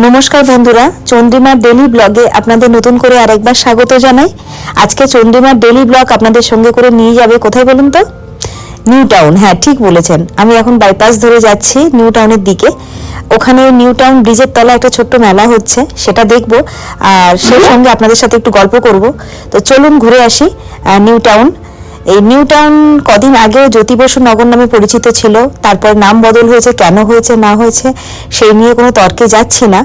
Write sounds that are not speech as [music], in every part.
নমস্কার বন্ধুরা চন্দ্রিমার ডেলি ব্লগে আপনাদের নতুন করে আরেকবার স্বাগত জানাই। আজকে চন্দ্রিমার ডেলি ব্লগ আপনাদের সঙ্গে করে নিয়ে যাবে কোথায় বলুন তো? নিউ টাউন হ্যাঁ ঠিক বলেছেন। আমি এখন বাইপাস ধরে যাচ্ছি নিউ টাউনের দিকে। ওখানে নিউ টাউন ব্রিজের তলায় একটা ছোট্ট মেলা হচ্ছে সেটা দেখব। আর সেই সঙ্গে আপনাদের সাথে একটু গল্প করব। তো চলুন ঘুরে আসি নিউ টাউন। এই নিউ টাউন কদিন আগেও জ্যোতি বসু নগর নামে পরিচিত ছিল। তারপর নাম বদল হয়েছে, কেন হয়েছে, না হয়েছে, সেই নিয়ে কোনো তর্কে যাচ্ছি না।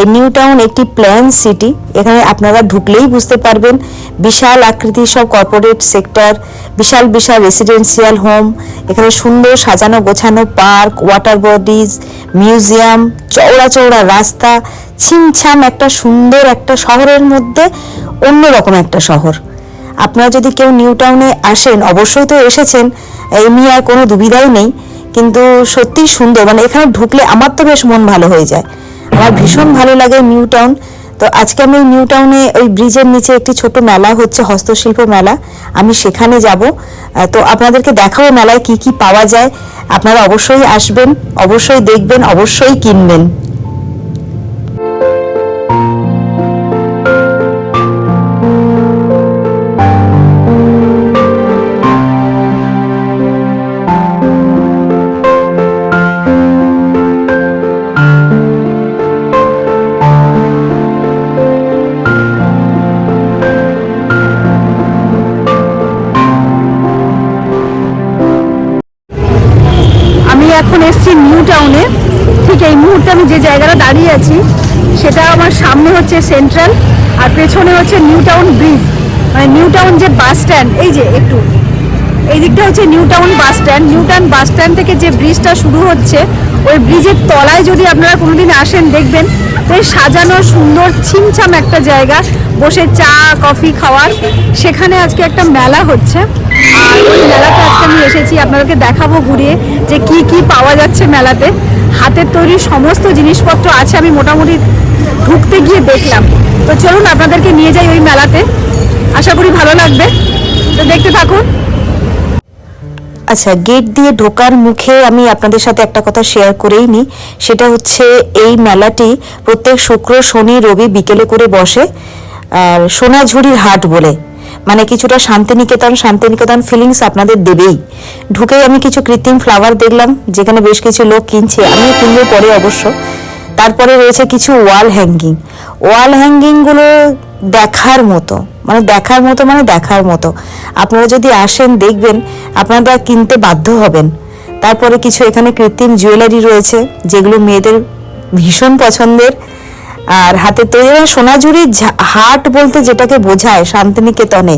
এই নিউ টাউন একটি প্ল্যান সিটি, এখানে আপনারা ঢুকলেই বুঝতে পারবেন। বিশাল আকৃতির সব কর্পোরেট সেক্টর, বিশাল বিশাল রেসিডেন্সিয়াল হোম এখানে সুন্দর সাজানো গোছানো পার্ক ওয়াটার বডিজ মিউজিয়াম চওড়া চওড়া রাস্তা, ছিমছাম একটা সুন্দর একটা শহরের মধ্যে অন্যরকম একটা শহর। আপনারা যদি কেউ নিউ টাউনে আসেন, অবশ্যই তো এসেছেন। এই নিয়ে আর কোনো দুবিধাই নেই। কিন্তু সত্যি সুন্দর। মানে এখানে ঢুকলে আমার তো বেশ মন ভালো হয়ে যায়। আমার ভীষণ ভালো লাগে নিউ টাউন। তো আজকে আমি নিউ টাউনে ওই ব্রিজের নিচে একটি ছোট মেলা হচ্ছে, হস্তশিল্প মেলা। আমি সেখানে যাব। তো আপনাদেরকে দেখাবো মেলায় কি কি পাওয়া যায়। আপনারা অবশ্যই আসবেন, অবশ্যই দেখবেন, অবশ্যই কিনবেন। এসেছি নিউ টাউনে ঠিক এই মুহূর্তে আমি যে জায়গাটা দাঁড়িয়ে আছি, সেটা আমার সামনে হচ্ছে সেন্ট্রাল আর পেছনে হচ্ছে নিউ টাউন ব্রিজ মানে নিউ টাউন যে বাস স্ট্যান্ড এই যে একটু। এই দিকটা হচ্ছে New Town bus stand. New Town bus stand থেকে যে ব্রিজটা শুরু হচ্ছে, ওই ব্রিজের তলায় যদি আপনারা কোনোদিন আসেন, দেখবেন ওই সাজানো, সুন্দর, ছিমছাম একটা জায়গা। বসে চা, কফি খাওয়ার। সেখানে আজকে একটা মেলা হচ্ছে। আর ওই মেলাতে আজকে আমি এসেছি, আপনাদেরকে দেখাবো ঘুরিয়ে যে কি কি পাওয়া যাচ্ছে মেলাতে। হাতের তৈরি সমস্ত জিনিসপত্র আছে, আমি মোটামুটি ঢুকতে গিয়ে দেখলাম। তো চলুন, আপনাদেরকে নিয়ে যাই ওই মেলাতে। আশা করি ভালো লাগবে। তো দেখতে থাকুন। আচ্ছা গেট দিয়ে ঢোকার মুখে আমি আপনাদের সাথে একটা কথা শেয়ার করেই নিই। সেটা হচ্ছে এই মেলাটি প্রত্যেক শুক্র, শনি, রবি বিকেলে করে বসে। আর সোনাঝুরির হাট বলে। মানে কিছুটা শান্তিনিকেতন শান্তিনিকেতন ফিলিংস আপনাদের দেবেই। ঢুকেই আমি কিছু কৃত্রিম ফ্লাওয়ার দেখলাম, যেখানে বেশ কিছু লোক কিনছে। আমিও কিনবো পরে অবশ্য। তারপরে রয়েছে কিছু ওয়াল হ্যাঙ্গিং ওয়াল হ্যাঙ্গিংগুলো দেখার মতো মানে দেখার মতো মানে দেখার মতো। আপনারা যদি আসেন, দেখবেন, আপনারা কিনতে বাধ্য হবেন। তারপরে কিছু এখানে কৃত্রিম জুয়েলারি রয়েছে, যেগুলো মেয়েদের ভীষণ পছন্দের। আর হাতে তৈরি মানে সোনাঝুরির হাট বলতে যেটাকে বোঝায়, শান্তিনিকেতনে,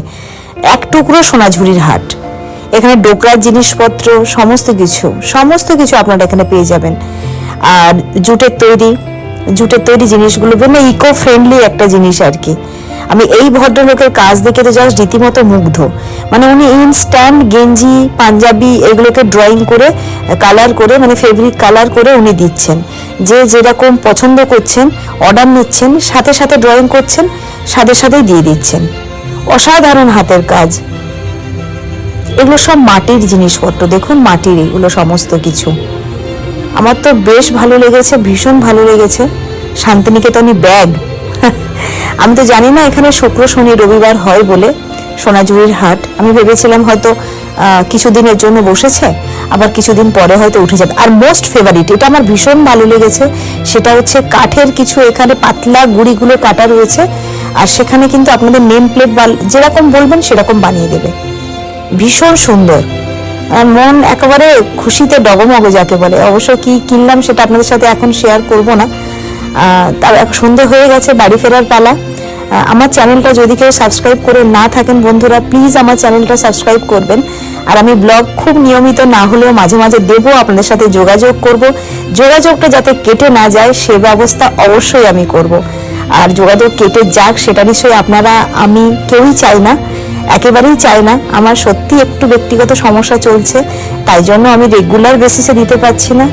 এক টুকরো সোনাঝুরির হাট। এখানে ডোকরার জিনিসপত্র, সমস্ত কিছু সমস্ত কিছু আপনারা এখানে পেয়ে যাবেন। আর জুটের তৈরি জুটের তৈরি জিনিসগুলো মানে ইকো ফ্রেন্ডলি একটা জিনিস আর কি। আমি এই ভদ্রলোকের কাজ দেখে তো জাস্ট রীতিমতো মুগ্ধ। মানে উনি ইনস্ট্যান্ট গেঞ্জি, পাঞ্জাবি এগুলোকে ড্রয়িং করে কালার করে মানে ফেব্রিক কালার করে উনি দিচ্ছেন। যে যেরকম পছন্দ করছেন অর্ডার নিচ্ছেন, সাথে সাথে ড্রয়িং করছেন, সাথে সাথেই দিয়ে দিচ্ছেন। অসাধারণ হাতের কাজ। এগুলো সব মাটির জিনিসপত্র, দেখুন মাটির এগুলো সমস্ত কিছু। আমার তো বেশ ভালো লেগেছে, ভীষণ ভালো লেগেছে। শান্তিনিকেতনই ব্যাগ। [laughs] আমি তো জানি না এখানে শুক্র, শনি, রবিবার হয় বলে সোনাঝুরির হাট। আমি ভেবেছিলাম হয়তো কিছুদিনের জন্য বসেছে, আবার কিছুদিন পরে হয়তো উঠে যাবে। আর মোস্ট ফেভারিট এটা আমার ভীষণ ভালো লেগেছে, সেটা হচ্ছে কাঠের কিছু এখানে পাতলা গুড়িগুলো কাটা রয়েছে, আর সেখানে কিন্তু আপনাদের নেম প্লেট যেরকম বলবেন সেরকম বানিয়ে দেবে। ভীষণ সুন্দর। মন একেবারে খুশিতে ডগমগ যাকে বলে। অবশ্য কি কিনলাম সেটা আপনাদের সাথে এখন শেয়ার করব না। তার এক সন্ধে হয়ে গেছে বাড়ি ফেরার পালা। আমার চ্যানেলটা যদি কেউ সাবস্ক্রাইব করে না থাকেন বন্ধুরা প্লিজ আমার চ্যানেলটা সাবস্ক্রাইব করবেন। আর আমি ব্লগ খুব নিয়মিত না হলেও মাঝে মাঝে দেবো, আপনাদের সাথে যোগাযোগ করব। যোগাযোগটা যাতে কেটে না যায়, সে ব্যবস্থা অবশ্যই আমি করব। আর যোগাযোগ কেটে যাক, সেটা নিশ্চয়ই আপনারা, আমি কেউই চাই না। একেবারেই চাই না। আমার সত্যি একটু ব্যক্তিগত সমস্যা চলছে, তাই জন্য আমি রেগুলার বেসিসে দিতে পারছি না।